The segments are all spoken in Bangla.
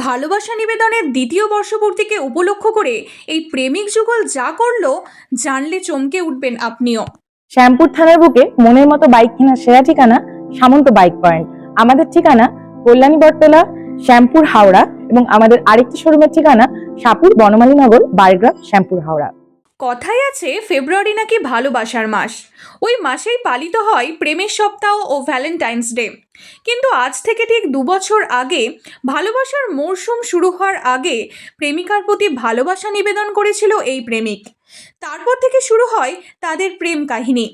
ভালোবাসা নিবেদনের দ্বিতীয় বর্ষপূর্তিকে উপলক্ষ করে এই প্রেমিক যুগল যা করল, জানলে চমকে উঠবেন আপনিও। শ্যামপুর থানার বুকে মনের মতো বাইক কেনার সেরা ঠিকানা সামন্ত বাইক পয়েন্ট। আমাদের ঠিকানা কল্যাণী বটতলা, শ্যামপুর হাওড়া এবং আমাদের আরেকটি শোরুমের ঠিকানা সাপুর বনমালীনগর বারগ্রাম, শ্যামপুর হাওড়া। কথাই আছে, ফেব্রুয়ারি নাকি ভালোবাসার মাস। ওই মাসেই পালিত হয় প্রেমের সপ্তাহ ও ভ্যালেন্টাইন্স ডে। কিন্তু আজ থেকে ঠিক দু বছর আগে ভালোবাসার মরশুম শুরু হওয়ার আগে প্রেমিকার প্রতি ভালোবাসা নিবেদন করেছিল এই প্রেমিক। তারপর থেকে শুরু হয় তাদের প্রেম কাহিনী।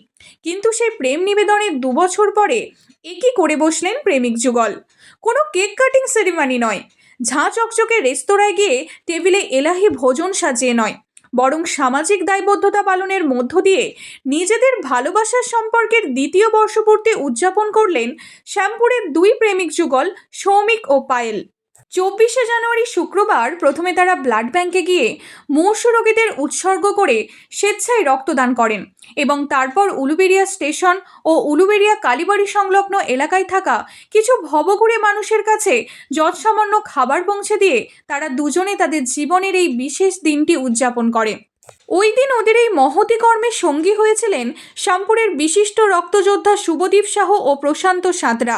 কিন্তু সেই প্রেম নিবেদনের দু বছর পরে একই করে বসলেন প্রেমিক যুগল? কোনো কেক কাটিং সেরিমানি নয়। ঝাঁ চকচকে রেস্তোরাঁয় গিয়ে টেবিলে এলাহি ভোজন সাজিয়ে নয়। বরং সামাজিক দায়বদ্ধতা পালনের মধ্য দিয়ে নিজেদের ভালোবাসার সম্পর্কের দ্বিতীয় বর্ষপূর্তি উদযাপন করলেন শ্যামপুরের দুই প্রেমিক যুগল সৌমিক ও পায়েল। চব্বিশে জানুয়ারি শুক্রবার প্রথমে তারা ব্লাড ব্যাংকে গিয়ে মূর্ষু রোগীদের উৎসর্গ করে স্বেচ্ছায় রক্তদান করেন এবং তারপর উলুবেরিয়া স্টেশন ও উলুবেরিয়া কালীবাড়ি সংলগ্ন এলাকায় থাকা কিছু ভবঘুরে মানুষের কাছে যৎসামান্য খাবার পৌঁছে দিয়ে তারা দুজনে তাদের জীবনের এই বিশেষ দিনটি উদযাপন করে। ওই দিন ওদের এই মহতি কর্মে সঙ্গী হয়েছিলেন শ্যামপুরের বিশিষ্ট রক্তযোদ্ধা শুভদীপ সাহ ও প্রশান্ত সাঁতরা।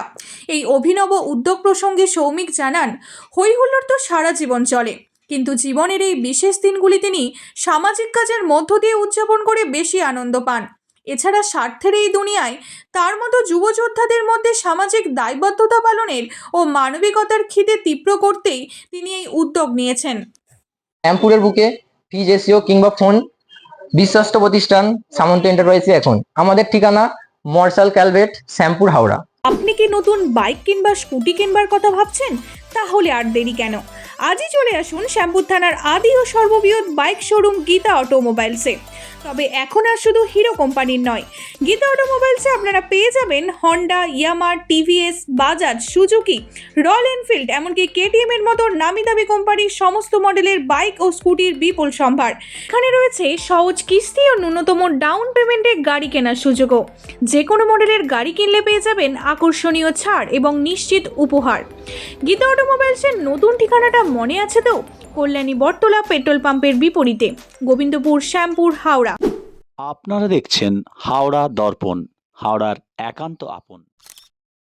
এই অভিনব উদ্যোগ প্রসঙ্গে সৌমিক জানান হইহুল্লোড় তো সারা জীবন চলে, কিন্তু জীবনের এই বিশেষ দিনগুলি তিনি সামাজিক কাজের মধ্য দিয়ে উদযাপন করে বেশি আনন্দ পান। এছাড়া স্বার্থের এই দুনিয়ায় তার মতো যুবযোদ্ধাদের মধ্যে সামাজিক দায়বদ্ধতা পালনের ও মানবিকতার খিদে তীব্র করতেই তিনি এই উদ্যোগ নিয়েছেন। শ্যামপুরের বুকে ফিজ এসিও কিংবা ফোন বিশ্বস্ত প্রতিষ্ঠান সামন্ত এন্টারপ্রাইজে এখন। আমাদের ঠিকানা মর্সাল ক্যালভেট, শ্যামপুর, হাওড়া। আপনি কি নতুন বাইক কিংবা স্কুটি কিনবার কথা ভাবছেন? তাহলে আর দেরি কেন? আজই চলে আসুন শ্যামপুর থানার আদি ও সর্ববৃহৎ বাইক শোরুম গীতা অটোমোবাইলসে। তবে এখন আর শুধু হিরো কোম্পানির নয়, গীতা অটোমোবাইলসে আপনারা পেয়ে যাবেন Honda ইয়ামার TVS Bajaj Suzuki Royal Enfield এমনকি কেটিএম এর মতো নামি দামি কোম্পানির সমস্ত মডেলের বাইক ও স্কুটির বিপুল সম্ভার। এখানে রয়েছে সহজ কিস্তি ও ন্যূনতম ডাউন পেমেন্টে গাড়ি কেনার সুযোগও। যে কোনো মডেলের গাড়ি কিনলে পেয়ে যাবেন আকর্ষণীয় ছাড় এবং নিশ্চিত উপহার। গীতা অটোমোবাইলসের নতুন ঠিকানাটা মনে আছে তো? কল্যাণী বটতলা পেট্রোল পাম্পের বিপরীতে। গোবিন্দপুর, শ্যামপুর, হাওড়া। আপনারা দেখছেন হাওড়া দর্পণ, হাওড়ার একান্ত আপন।